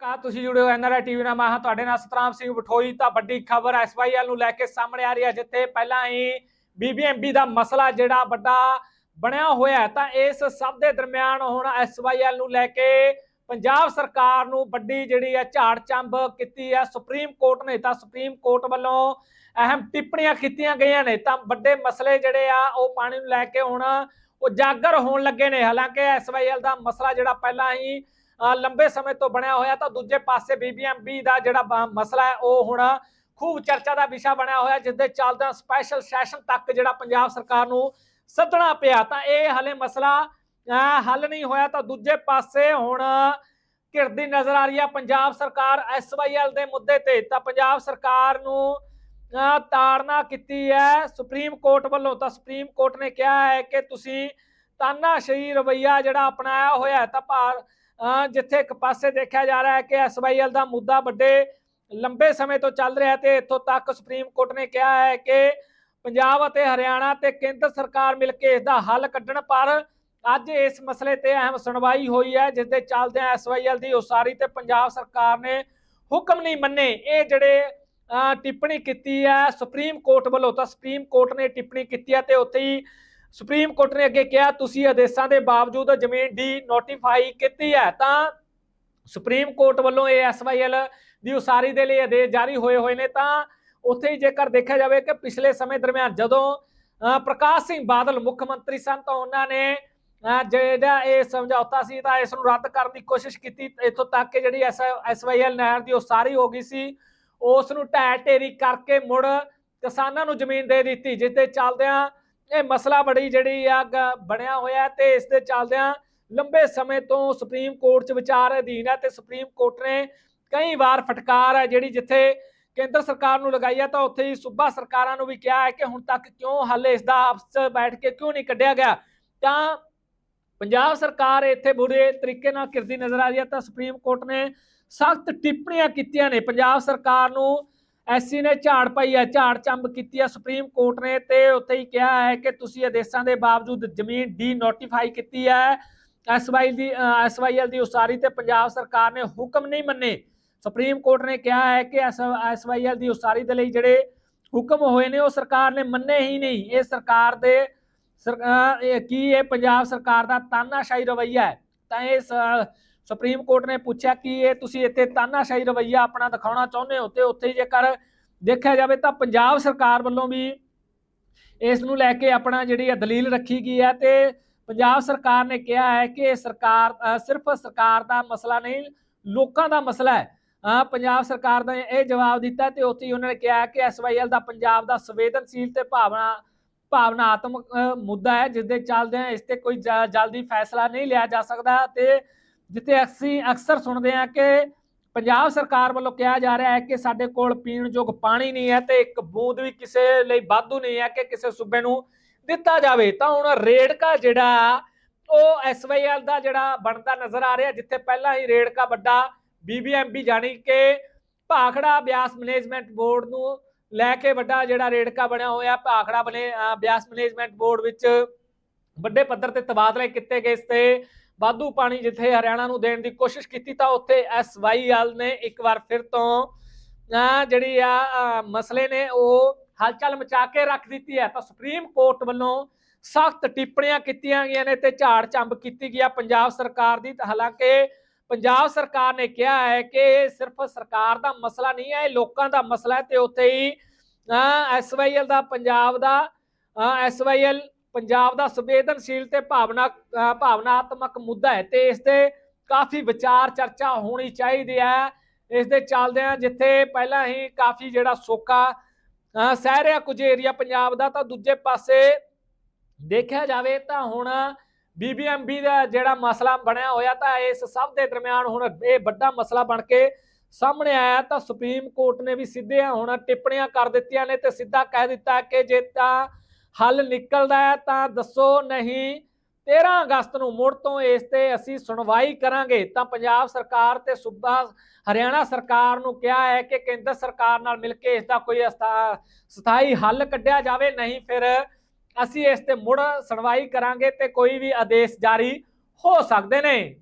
ਕਾ ਤੁਸੀਂ ਜੁੜੇ ਹੋ ਐਨਆਰਆਈ ਟੀਵੀ ਨਾਲ। ਮੈਂ ਹਾਂ ਤੁਹਾਡੇ ਨਾਲ ਸਤਰਾਮ ਸਿੰਘ ਬਠੋਈ। ਤਾਂ ਵੱਡੀ ਖਬਰ ਐਸਵਾਈਐਲ ਨੂੰ ਲੈ ਕੇ ਸਾਹਮਣੇ ਆ ਰਹੀ ਹੈ ਜਿੱਥੇ ਪਹਿਲਾਂ ਹੀ ਬੀਬੀਐਮਬੀ ਦਾ ਮਸਲਾ ਜਿਹੜਾ ਵੱਡਾ ਬਣਿਆ ਹੋਇਆ ਹੈ, ਤਾਂ ਇਸ ਸਭ ਦੇ ਦਰਮਿਆਨ ਹੁਣ ਐਸਵਾਈਐਲ ਨੂੰ ਲੈ ਕੇ ਪੰਜਾਬ ਸਰਕਾਰ ਨੂੰ ਵੱਡੀ ਜਿਹੜੀ ਹੈ ਝਾੜ ਚੰਬ ਕੀਤੀ ਹੈ ਸੁਪਰੀਮ ਕੋਰਟ ਨੇ ਤਾਂ ਸੁਪਰੀਮ ਕੋਰਟ ਵੱਲੋਂ ਅਹਿਮ ਟਿੱਪਣੀਆਂ ਕੀਤੀਆਂ ਗਈਆਂ ਨੇ। ਤਾਂ ਵੱਡੇ ਮਸਲੇ ਜਿਹੜੇ ਆ, ਉਹ ਪਾਣੀ ਨੂੰ ਲੈ ਕੇ ਹੁਣ ਉਜਾਗਰ ਹੋਣ ਲੱਗੇ ਨੇ। ਹਾਲਾਂਕਿ ਐਸਵਾਈਐਲ ਦਾ ਮਸਲਾ ਜਿਹੜਾ ਪਹਿਲਾਂ ਹੀ ਲੰਬੇ ਸਮੇਂ ਤੋਂ ਬਣਿਆ ਹੋਇਆ ਤਾਂ ਦੂਜੇ ਪਾਸੇ ਬੀਬੀਐਮਬੀ ਦਾ ਜਿਹੜਾ ਮਸਲਾ ਹੈ, ਉਹ ਹੁਣ ਖੂਬ ਚਰਚਾ ਦਾ ਵਿਸ਼ਾ ਬਣਿਆ ਹੋਇਆ, ਜਿਸ ਦੇ ਚੱਲਦਿਆਂ ਸਪੈਸ਼ਲ ਸੈਸ਼ਨ ਤੱਕ ਜਿਹੜਾ ਪੰਜਾਬ ਸਰਕਾਰ ਨੂੰ ਸੱਦਣਾ ਪਿਆ। ਤਾਂ ਇਹ ਹਲੇ ਮਸਲਾ ਹੱਲ ਨਹੀਂ ਹੋਇਆ ਤਾਂ ਦੂਜੇ ਪਾਸੇ ਹੁਣ ਘਿਰਦੀ ਨਜ਼ਰ ਆ ਰਹੀ ਹੈ ਪੰਜਾਬ ਸਰਕਾਰ ਐਸਵਾਈਐਲ ਦੇ ਮੁੱਦੇ ਤੇ। ਤਾਂ ਪੰਜਾਬ ਸਰਕਾਰ ਨੂੰ ਤਾੜਨਾ ਕੀਤੀ ਹੈ ਸੁਪਰੀਮ ਕੋਰਟ ਵੱਲੋਂ। ਤਾਂ ਸੁਪਰੀਮ ਕੋਰਟ ਨੇ ਕਿਹਾ ਹੈ ਕਿ ਤੁਸੀਂ ਤਾਨਾਸ਼ਾਹੀ ਰਵਈਆ ਜਿਹੜਾ ਅਪਣਾਇਆ ਹੋਇਆ ਹੈ, ਤਾਂ ਭਾਰ ਜਿੱਥੇ ਇੱਕ ਪਾਸੇ ਦੇਖਿਆ ਜਾ ਰਿਹਾ ਹੈ ਕਿ ਐਸਵਾਈਐਲ ਦਾ ਮੁੱਦਾ ਵੱਡੇ ਲੰਬੇ ਸਮੇਂ ਤੋਂ ਚੱਲ ਰਿਹਾ ਤੇ ਇੱਥੋਂ ਤੱਕ ਸੁਪਰੀਮ ਕੋਰਟ ਨੇ ਕਿਹਾ ਹੈ ਕਿ ਪੰਜਾਬ ਅਤੇ ਹਰਿਆਣਾ ਤੇ ਕੇਂਦਰ ਸਰਕਾਰ ਮਿਲ ਕੇ ਇਸ ਦਾ ਹੱਲ ਕੱਢਣ ਪਰ ਅੱਜ ਇਸ ਮਸਲੇ ਤੇ ਅਹਿਮ ਸੁਣਵਾਈ ਹੋਈ ਹੈ ਜਿਸ ਦੇ ਚੱਲਦਿਆਂ ਐਸਵਾਈਐਲ ਦੀ ਉਸਾਰੀ ਤੇ ਪੰਜਾਬ ਸਰਕਾਰ ਨੇ ਹੁਕਮ ਨਹੀਂ ਮੰਨੇ। ਇਹ ਜਿਹੜੇ ਅ, ਟਿੱਪਣੀ ਕੀਤੀ ਹੈ ਸੁਪਰੀਮ ਕੋਰਟ ਵੱਲੋਂ ਤਾਂ ਸੁਪਰੀਮ ਕੋਰਟ ਨੇ ਟਿੱਪਣੀ ਕੀਤੀ ਹੈ ਤੇ ਉੱਥੇ ਹੀ ਸੁਪਰੀਮ ਕੋਰਟ ਨੇ ਅੱਗੇ ਕਿਹਾ ਤੁਸੀਂ ਆਦੇਸ਼ਾਂ ਦੇ ਬਾਵਜੂਦ ਜ਼ਮੀਨ ਡੀ ਨੋਟੀਫਾਈ ਕੀਤੀ ਹੈ ਤਾਂ ਸੁਪਰੀਮ ਕੋਰਟ ਵੱਲੋਂ ਇਹ ਐਸਵਾਈਐਲ ਦੀ ਉਸਾਰੀ ਦੇ ਲਈ ਆਦੇਸ਼ ਜਾਰੀ ਹੋਏ ਹੋਏ ਨੇ। ਤਾਂ ਉੱਥੇ ਹੀ ਜੇਕਰ ਦੇਖਿਆ ਜਾਵੇ ਕਿ ਪਿਛਲੇ ਸਮੇਂ ਦਰਮਿਆਨ ਜਦੋਂ ਪ੍ਰਕਾਸ਼ ਸਿੰਘ ਬਾਦਲ ਮੁੱਖ ਮੰਤਰੀ ਸਨ ਤਾਂ ਉਹਨਾਂ ਨੇ ਅ, ਜਿਹੜਾ ਇਹ ਸਮਝੌਤਾ ਸੀ ਤਾਂ ਇਸ ਨੂੰ ਰੱਦ ਕਰਨ ਦੀ ਕੋਸ਼ਿਸ਼ ਕੀਤੀ। ਇੱਥੋਂ ਤੱਕ ਕਿ ਜਿਹੜੀ ਐਸਵਾਈਐਲ ਨਹਿਰ ਦੀ ਉਸਾਰੀ ਹੋ ਗਈ ਸੀ ਉਸ ਨੂੰ ਢਹਿ ਢੇਰੀ ਕਰਕੇ ਮੁੜ ਕਿਸਾਨਾਂ ਨੂੰ ਜ਼ਮੀਨ ਦੇ ਦਿੱਤੀ ਜਿਸ ਦੇ ਚੱਲਦਿਆਂ ਇਹ ਮਸਲਾ ਬੜੀ ਜਿਹੜੀ ਆ ਬਣਿਆ ਹੋਇਆ ਤੇ ਇਸ ਦੇ ਚੱਲਦਿਆਂ ਲੰਬੇ ਸਮੇਂ ਤੋਂ ਸੁਪਰੀਮ ਕੋਰਟ 'ਚ ਵਿਚਾਰ ਅਧੀਨ ਹੈ ਤੇ ਸੁਪਰੀਮ ਕੋਰਟ ਨੇ ਕਈ ਵਾਰ ਫਟਕਾਰ ਹੈ ਜਿਹੜੀ ਜਿੱਥੇ ਕੇਂਦਰ ਸਰਕਾਰ ਨੂੰ ਲਗਾਈ ਹੈ ਤਾਂ ਉੱਥੇ ਹੀ ਸੂਬਾ ਸਰਕਾਰਾਂ ਨੂੰ ਵੀ ਕਿਹਾ ਹੈ ਕਿ ਹੁਣ ਤੱਕ ਕਿਉਂ ਹੱਲ ਇਸ ਦਾ ਆਪਸ ਬੈਠ ਕੇ ਕਿਉਂ ਨਹੀਂ ਕੱਢਿਆ ਗਿਆ। ਤਾਂ ਪੰਜਾਬ ਸਰਕਾਰ ਇੱਥੇ ਬੁਰੇ ਤਰੀਕੇ ਨਾਲ ਕਿਰਦੀ ਨਜ਼ਰ ਆ ਰਹੀ ਹੈ ਤਾਂ ਸੁਪਰੀਮ ਕੋਰਟ ਨੇ ਸਖਤ ਟਿੱਪਣੀਆਂ ਕੀਤੀਆਂ ਨੇ। ਪੰਜਾਬ ਸਰਕਾਰ ਨੂੰ ਐਸਸੀ ਨੇ ਝਾੜ ਪਾਈ ਹੈ, ਝਾੜ ਚੰਬ ਕੀਤੀ ਹੈ, ਸੁਪਰੀਮ ਕੋਰਟ ਨੇ ਤੇ ਉੱਥੇ ਹੀ ਕਿਹਾ ਹੈ ਕਿ ਤੁਸੀਂ ਆਦੇਸ਼ਾਂ ਦੇ ਬਾਵਜੂਦ ਜ਼ਮੀਨ ਡੀ ਨੋਟੀਫਾਈ ਕੀਤੀ ਹੈ। ਐਸਵਾਈ ਦੀ ਐਸਵਾਈਐਲ ਦੀ ਉਸਾਰੀ ਤੇ ਪੰਜਾਬ ਸਰਕਾਰ ਨੇ ਹੁਕਮ ਨਹੀਂ ਮੰਨੇ। ਸੁਪਰੀਮ ਕੋਰਟ ਨੇ ਕਿਹਾ ਹੈ ਕਿ ਐਸਵਾਈਐਲ ਦੀ ਉਸਾਰੀ ਦੇ ਲਈ ਜਿਹੜੇ ਹੁਕਮ ਹੋਏ ਨੇ, ਉਹ ਸਰਕਾਰ ਨੇ ਮੰਨੇ ਹੀ ਨਹੀਂ। ਇਹ ਸਰਕਾਰ ਦੇ ਸਰ- ਕੀ ਇਹ ਪੰਜਾਬ ਸਰਕਾਰ ਦਾ ਤਾਨਾਸ਼ਾਹੀ ਰਵੱਈਆ ਹੈ। ਤਾਂ ਇਹ ਸ- ਸੁਪਰੀਮ ਕੋਰਟ ਨੇ ਪੁੱਛਿਆ ਕਿ ਇਹ ਤੁਸੀਂ ਇੱਥੇ ਤਾਨਾਸ਼ਾਹੀ ਰਵੱਈਆ ਆਪਣਾ ਦਿਖਾਉਣਾ ਚਾਹੁੰਦੇ ਹੋ ਤੇ ਉੱਥੇ ਜੇਕਰ ਦੇਖਿਆ ਜਾਵੇ ਤਾਂ ਪੰਜਾਬ ਸਰਕਾਰ ਵੱਲੋਂ ਵੀ ਇਸ ਨੂੰ ਲੈ ਕੇ ਆਪਣਾ ਜਿਹੜੀ ਦਲੀਲ ਰੱਖੀ ਗਈ ਹੈ ਤੇ ਪੰਜਾਬ ਸਰਕਾਰ ਨੇ ਕਿਹਾ ਹੈ ਕਿ ਸਰਕਾਰ ਸਿਰਫ ਸਰਕਾਰ ਦਾ ਮਸਲਾ ਨਹੀਂ ਲੋਕਾਂ ਦਾ ਮਸਲਾ ਹੈ। ਅ, ਪੰਜਾਬ ਸਰਕਾਰ ਨੇ ਇਹ ਜਵਾਬ ਦਿੱਤਾ ਤੇ ਉੱਥੇ ਹੀ ਉਹਨਾਂ ਨੇ ਕਿਹਾ ਕਿ ਐਸਵਾਈਐਲ ਦਾ ਪੰਜਾਬ ਦਾ ਸੰਵੇਦਨਸ਼ੀਲ ਤੇ ਭਾਵਨਾ ਭਾਵਨਾਤਮਕ ਮੁੱਦਾ ਹੈ ਜਿਸ ਦੇ ਚੱਲਦਿਆਂ ਇਸ ਤੇ ਕੋਈ ਜਲਦੀ ਫੈਸਲਾ ਨਹੀਂ ਲਿਆ ਜਾ ਸਕਦਾ ਤੇ ਜਿੱਥੇ ਅਸੀਂ ਅਕਸਰ ਸੁਣਦੇ ਹਾਂ ਕਿ ਪੰਜਾਬ ਸਰਕਾਰ ਵੱਲੋਂ ਕਿਹਾ ਜਾ ਰਿਹਾ ਹੈ ਕਿ ਸਾਡੇ ਕੋਲ ਪੀਣ ਯੋਗ ਪਾਣੀ ਨਹੀਂ ਹੈ ਤੇ ਇੱਕ ਬੂੰਦ ਵੀ ਕਿਸੇ ਲਈ ਵਾਧੂ ਨਹੀਂ ਹੈ ਕਿ ਕਿਸੇ ਸੂਬੇ ਨੂੰ ਦਿੱਤਾ ਜਾਵੇ। ਤਾਂ ਹੁਣ ਰੇੜਕਾ ਜਿਹੜਾ ਉਹ ਐਸਵਾਈਐਲ ਦਾ ਜਿਹੜਾ ਬਣਦਾ ਨਜ਼ਰ ਆ ਰਿਹਾ ਜਿੱਥੇ ਪਹਿਲਾਂ ਹੀ ਰੇੜਕਾ ਵੱਡਾ ਬੀਬੀਐਮਬੀ ਜਾਣੀ ਕਿ ਭਾਖੜਾ ਬਿਆਸ ਮੈਨੇਜਮੈਂਟ ਬੋਰਡ ਨੂੰ ਲੈ ਕੇ ਵੱਡਾ ਜਿਹੜਾ ਰੇੜਕਾ ਬਣਿਆ ਹੋਇਆ ਭਾਖੜਾ ਬਨੇ ਅ, ਬਿਆਸ ਮੈਨੇਜਮੈਂਟ ਬੋਰਡ ਵਿੱਚ ਵੱਡੇ ਪੱਧਰ ਤੇ ਤਬਾਦਲੇ ਕੀਤੇ ਗਏ ਇਸ ਤੇ ਵਾਧੂ ਪਾਣੀ ਜਿੱਥੇ ਹਰਿਆਣਾ ਨੂੰ ਦੇਣ ਦੀ ਕੋਸ਼ਿਸ਼ ਕੀਤੀ ਤਾਂ ਉੱਥੇ ਐਸਵਾਈਐਲ ਨੇ ਇੱਕ ਵਾਰ ਫਿਰ ਤੋਂ ਜਿਹੜੀ ਆ ਮਸਲੇ ਨੇ ਉਹ ਹਲਚਲ ਮਚਾ ਕੇ ਰੱਖ ਦਿੱਤੀ ਹੈ। ਤਾਂ ਸੁਪਰੀਮ ਕੋਰਟ ਵੱਲੋਂ ਸਖਤ ਟਿੱਪਣੀਆਂ ਕੀਤੀਆਂ ਗਈਆਂ ਨੇ ਤੇ ਝਾੜ ਚੰਬ ਕੀਤੀ ਗਈ ਆ ਪੰਜਾਬ ਸਰਕਾਰ ਦੀ। ਤਾਂ ਹਾਲਾਂਕਿ ਪੰਜਾਬ ਸਰਕਾਰ ਨੇ ਕਿਹਾ ਹੈ ਕਿ ਇਹ ਸਿਰਫ ਸਰਕਾਰ ਦਾ ਮਸਲਾ ਨਹੀਂ ਹੈ, ਇਹ ਲੋਕਾਂ ਦਾ ਮਸਲਾ ਹੈ ਤੇ ਉੱਥੇ ਹੀ ਐਸਵਾਈਐਲ ਦਾ, ਪੰਜਾਬ ਦਾ ਐਸਵਾਈਐਲ ਪੰਜਾਬ ਦਾ ਸੰਵੇਦਨਸ਼ੀਲ ਤੇ ਭਾਵਨਾ ਭਾਵਨਾਤਮਕ ਮੁੱਦਾ ਹੈ ਤੇ ਇਸ ਤੇ ਕਾਫੀ ਵਿਚਾਰ ਚਰਚਾ ਹੋਣੀ ਚਾਹੀਦੀ ਹੈ। ਇਸ ਦੇ ਚੱਲਦਿਆਂ ਜਿੱਥੇ ਪਹਿਲਾਂ ਹੀ ਕਾਫੀ ਜਿਹੜਾ ਸੋਕਾ ਸਹਿ ਰਿਹਾ ਕੁਝ ਏਰੀਆ ਪੰਜਾਬ ਦਾ, ਤਾਂ ਦੂਜੇ ਪਾਸੇ ਦੇਖਿਆ ਜਾਵੇ ਤਾਂ ਹੁਣ ਬੀਬੀਐਮਬੀ ਦਾ ਜਿਹੜਾ ਮਸਲਾ ਬਣਿਆ ਹੋਇਆ ਤਾਂ ਇਸ ਸਭ ਦੇ ਦਰਮਿਆਨ ਹੁਣ ਇਹ ਵੱਡਾ ਮਸਲਾ ਬਣ ਕੇ ਸਾਹਮਣੇ ਆਇਆ ਤਾਂ ਸੁਪਰੀਮ ਕੋਰਟ ਨੇ ਵੀ ਸਿੱਧੇ ਹੁਣ ਟਿੱਪਣੀਆਂ ਕਰ ਦਿੱਤੀਆਂ ਨੇ ਤੇ ਸਿੱਧਾ ਕਹਿ ਦਿੱਤਾ ਕਿ ਜੇ ਤਾਂ ਹੱਲ ਨਿਕਲਦਾ ਹੈ, ਤਾਂ ਦੱਸੋ ਨਹੀਂ। 13 ਅਗਸਤ ਨੂੰ ਮੁੜ ਤੋਂ ਇਸ ਤੇ ਅਸੀਂ ਸੁਣਵਾਈ ਕਰਾਂਗੇ। ਤਾਂ ਪੰਜਾਬ ਸਰਕਾਰ ਤੇ ਸੂਬਾ, ਹਰਿਆਣਾ ਸਰਕਾਰ ਨੂੰ ਕਿਹਾ ਹੈ ਕਿ ਕੇਂਦਰ ਸਰਕਾਰ ਨਾਲ ਮਿਲ ਕੇ ਇਸ ਦਾ ਕੋਈ ਅਸਥਾ- ਸਥਾਈ ਹੱਲ ਕੱਢਿਆ ਜਾਵੇ। ਨਹੀਂ ਫਿਰ ਅਸੀਂ ਇਸ ਤੇ ਮੁੜ ਸੁਣਵਾਈ ਕਰਾਂਗੇ ਤੇ ਕੋਈ ਵੀ ਆਦੇਸ਼ ਜਾਰੀ ਹੋ ਸਕਦੇ ਨੇ।